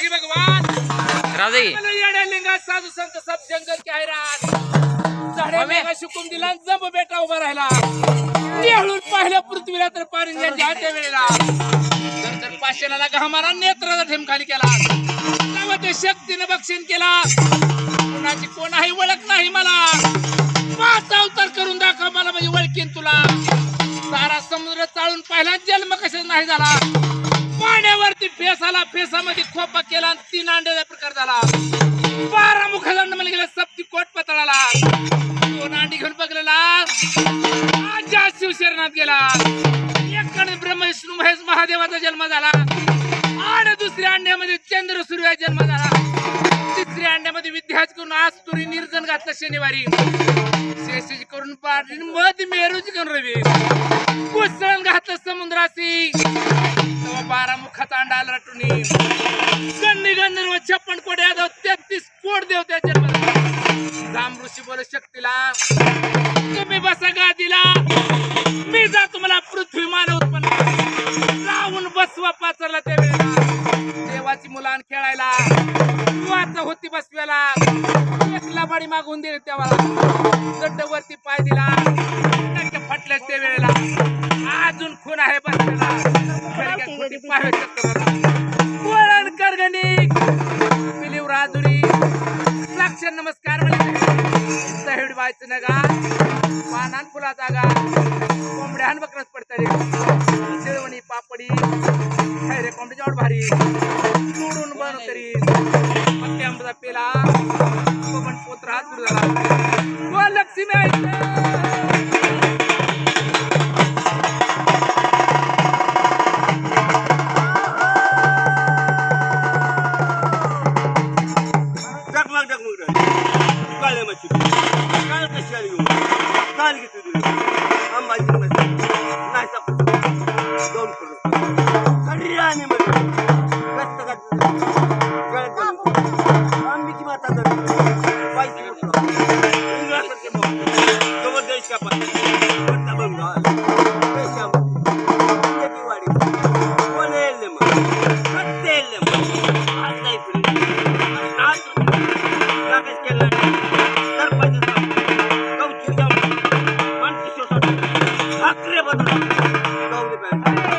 बघी भगवान. राजे. येड्या साधू संत सब जंगल की हैराण. झाड्या शिकून दिला जंब बेटा उभा राहिला. निहळून पाहिल्या पृथ्वीला तर पाणी हात्या वेळेला. जर तर पाचशेला घामारा नेत्राचा ठेम खाली केला. ते शक्तीनं बक्षीण केला. कुणाची कोणाही ओळख नाही मला. पाच अवतार करून दाखव मला म्हणजे ओळखीन तुला. सारा समुद्र चाळून पाहिला जन्म कशाच नाही झाला. पाण्यावरती फेस आला फेसामध्ये खोपा केला आणि तीन अंड्याचा प्रकार झाला. बारा मुखाला मला गेला सप्ती कोट पतळाला. दोन अंडी घेऊन बघलेला. आजा शिवशरणात गेला. एकडे ब्रह्म विष्णू महेश महादेवाचा जन्म झाला. आणि दुसऱ्या अंड्यामध्ये चंद्र सूर्य जन्म झाला. तिसऱ्या अंड्यामध्ये विद्याच करून आज तुरी निर्जन घातलं शनिवारी. शेषी करून पाडली मध मेरूची करून रवी. कुसळण घातलं समुद्राशी. बारा मुखाचा अंडा आला रटुनी गन्नी गंधर्व छप्पन कोट यादव तेहतीस कोट देव त्या जन्म जाम ऋषी बोल शक्तीला. तुम्ही बसा गादीला. मी जा तुम्हाला पृथ्वी मानव उत्पन्न. राहून बसवा पाचरला त्या वेळेला. देवाची मुलान खेळायला. वाचा होती बसव्याला. एक लबाडी मागून दिली तेव्हा. गड्डवरती पाय दिला. टक्के फटल्या त्या वेळेला. अजून खून आहे बसलेला खडक्यात साक्ष नमस्कार म्हणजे दहिड व्हायचं नगा पानान फुलाचा गा. कोंबड्यान बकरच पडतरी शेळवणी पापडी. खैरे कोंबड्याच्या वाट भारी. सोडून बन तरी. मग आमचा पेला. पण पोत्र हात गुरु झाला लक्ष्मी ऐकलं जगमग जगमग काळे काळ घेऊन काल मच्छी? नाही सापडत दोन मच्छी. रस्त गळत गावची गावची माणसी शिवसाठी ठाकरे बदल गावली पाहिजे